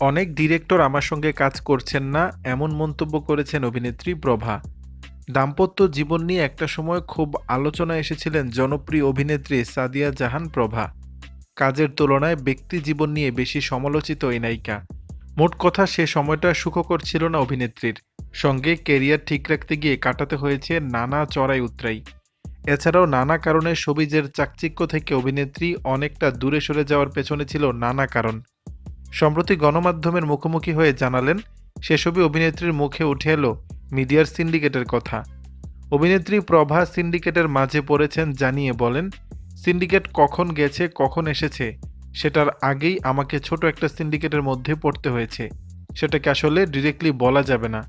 অনেক ডিরেক্টর আমার সঙ্গে কাজ করছেন না, এমন মন্তব্য করেছেন অভিনেত্রী প্রভা। দাম্পত্য জীবন নিয়ে একটা সময় খুব আলোচনা এসেছিলেন জনপ্রিয় অভিনেত্রী সাদিয়া জাহান প্রভা। কাজের তুলনায় ব্যক্তি জীবন নিয়ে বেশি সমালোচিত এই নায়িকা। মোট কথা, সে সময়টা সুখকর ছিল না অভিনেত্রীর। সঙ্গে কেরিয়ার ঠিক রাখতে গিয়ে কাটাতে হয়েছে নানা চড়াই উতরাই। এছাড়াও নানা কারণে সবিজের চাকচিক্য থেকে অভিনেত্রী অনেকটা দূরে সরে যাওয়ার পেছনে ছিল নানা কারণ। সম্প্রতি গণমাধ্যমের মুখোমুখি হয়ে জানালেন, সেসবই অভিনেত্রীর মুখে উঠে এলো মিডিয়ার সিন্ডিকেটের কথা। অভিনেত্রী প্রভা সিন্ডিকেটের মাঝে পড়েছেন জানিয়ে বলেন, সিন্ডিকেট কখন গেছে, কখন এসেছে, সেটার আগেই আমাকে ছোট একটা সিন্ডিকেটের মধ্যে পড়তে হয়েছে। সেটাকে আসলে ডিরেক্টলি বলা যাবে না।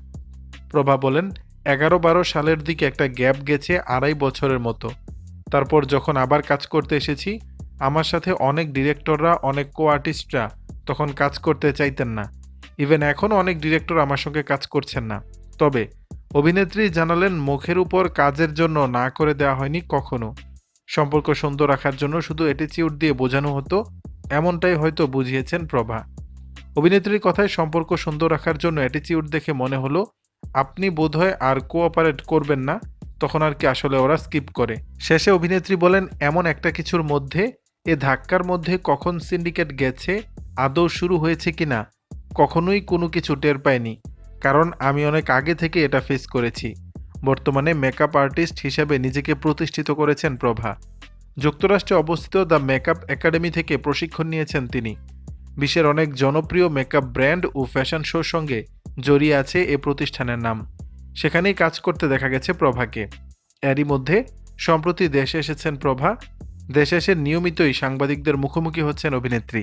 প্রভা বলেন এগারো বারো সালের দিকে একটা গ্যাপ গেছে আড়াই বছরের মতো। তারপর যখন আবার কাজ করতে এসেছি, আমার সাথে অনেক ডিরেক্টররা, অনেক কো আর্টিস্টরা তখন কাজ করতে চাইতেন না। ইভেন এখনও অনেক ডিরেক্টর আমার সঙ্গে কাজ করছেন না। তবে, অভিনেত্রী জানালেন মুখের উপর কাজের জন্য না করে দেওয়া হয়নি কখনো। সম্পর্ক সুন্দর রাখার জন্য শুধু অ্যাটিচিউড দিয়ে বোঝানো হতো, এমনটাই হয়তো বুঝিয়েছেন প্রভা। অভিনেত্রীর কথায় সম্পর্ক সুন্দর রাখার জন্য অ্যাটিচিউড দেখে মনে হলো, আপনি বোধহয় আর কোঅপারেট করবেন না, তখন আর কি আসলে ওরা স্কিপ করে। শেষে অভিনেত্রী বলেন, এমন একটা কিছুর মধ্যে, এ ধাক্কার মধ্যে কখন সিন্ডিকেট গেছে আদৌ শুরু হয়েছে কিনা, কখনোই কোনো কিছু টের পাইনি, কারণ আমি অনেক আগে থেকে এটা ফেস করেছি। বর্তমানে মেকআপ আর্টিস্ট হিসেবে নিজেকে প্রতিষ্ঠিত করেছেন প্রভা। যুক্তরাষ্ট্রে অবস্থিত দ্য মেকআপ একাডেমি থেকে প্রশিক্ষণ নিয়েছেন তিনি। বিশ্বের অনেক জনপ্রিয় মেকআপ ব্র্যান্ড ও ফ্যাশন শোর সঙ্গে জড়িয়ে আছে এ প্রতিষ্ঠানের নাম। সেখানেই কাজ করতে দেখা গেছে প্রভাকে। এরই মধ্যে, সম্প্রতি দেশে এসেছেন প্রভা। দেশে এসে নিয়মিতই সাংবাদিকদের মুখোমুখি হচ্ছেন অভিনেত্রী।